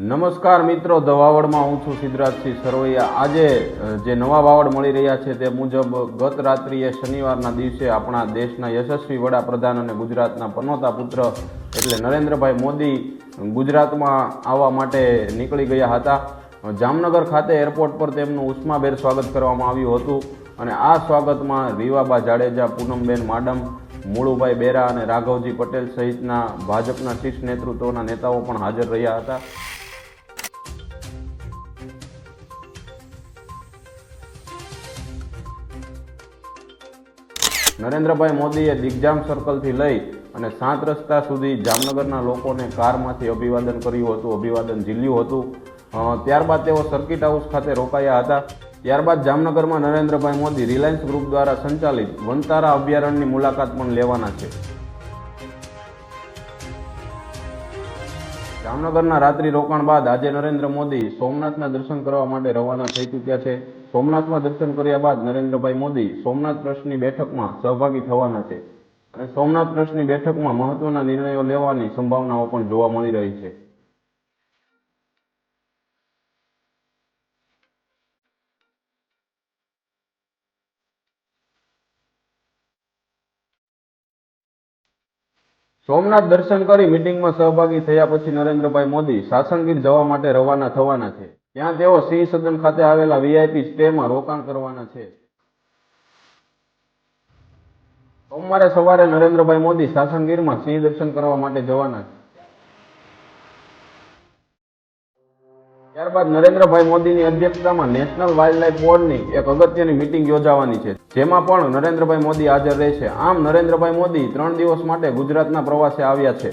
નમસ્કાર મિત્રો દવાવડમાં હું છું સિદ્ધરાજસિંહ સરવૈયા આજે જે નવા વાવડ મળી રહ્યા છે તે મુજબ ગત રાત્રિએ શનિવારના દિવસે આપણા દેશના યશસ્વી વડાપ્રધાન અને ગુજરાતના પનોતા પુત્ર એટલે નરેન્દ્રભાઈ મોદી ગુજરાતમાં આવવા માટે નીકળી ગયા હતા. જામનગર ખાતે એરપોર્ટ પર તેમનું ઉષ્માભેર સ્વાગત કરવામાં આવ્યું હતું અને આ સ્વાગતમાં રીવાબા જાડેજા, પૂનમબેન માડમ, મુળુભાઈ બેરા અને રાઘવજી પટેલ સહિતના ભાજપના શીર્ષ નેતૃત્વના નેતાઓ પણ હાજર રહ્યા હતા. નરેન્દ્રભાઈ મોદીએ દિગ્જામ સર્કલથી લઈ અને સાત રસ્તા સુધી જામનગરના લોકોને કારમાંથી અભિવાદન કર્યું હતું, અભિવાદન ઝીલ્યું હતું. ત્યારબાદ તેઓ સર્કિટ હાઉસ ખાતે રોકાયા હતા. ત્યારબાદ જામનગરમાં નરેન્દ્રભાઈ મોદી રિલાયન્સ ગ્રુપ દ્વારા સંચાલિત વનતારા અભયારણ્યની મુલાકાત પણ લેવાના છે. જામનગરના રાત્રિ રોકાણ બાદ આજે નરેન્દ્ર મોદી સોમનાથના દર્શન કરવા માટે રવાના થઈ ચૂક્યા છે. સોમનાથમાં દર્શન કર્યા બાદ નરેન્દ્રભાઈ મોદી સોમનાથ ટ્રસ્ટની બેઠકમાં સહભાગી થવાના છે. અને સોમનાથ ટ્રસ્ટની બેઠકમાં મહત્વના નિર્ણયો લેવાની સંભાવનાઓ પણ જોવા મળી રહી છે. સોમનાથ દર્શન કરી મિટિંગમાં સહભાગી થયા પછી નરેન્દ્રભાઈ મોદી સાસણગીર જવા માટે રવાના થવાના છે. ત્યાં તેઓ સિંહ સદન ખાતે આવેલા વીઆઈપી સ્ટેમાં રોકાણ કરવાના છે. સોમવારે સવારે નરેન્દ્રભાઈ મોદી સાસણગીરમાં સિંહ દર્શન કરવા માટે જવાના છે. ત્યારબાદ નરેન્દ્રભાઈ મોદીની અધ્યક્ષતામાં નેશનલ વાઇલ્ડલાઇફ બોર્ડની એક અગત્યની મિટિંગ યોજાવાની છે, જેમાં પણ નરેન્દ્રભાઈ મોદી હાજર રહેશે. આમ નરેન્દ્રભાઈ મોદી ત્રણ દિવસ માટે ગુજરાતના પ્રવાસે આવ્યા છે.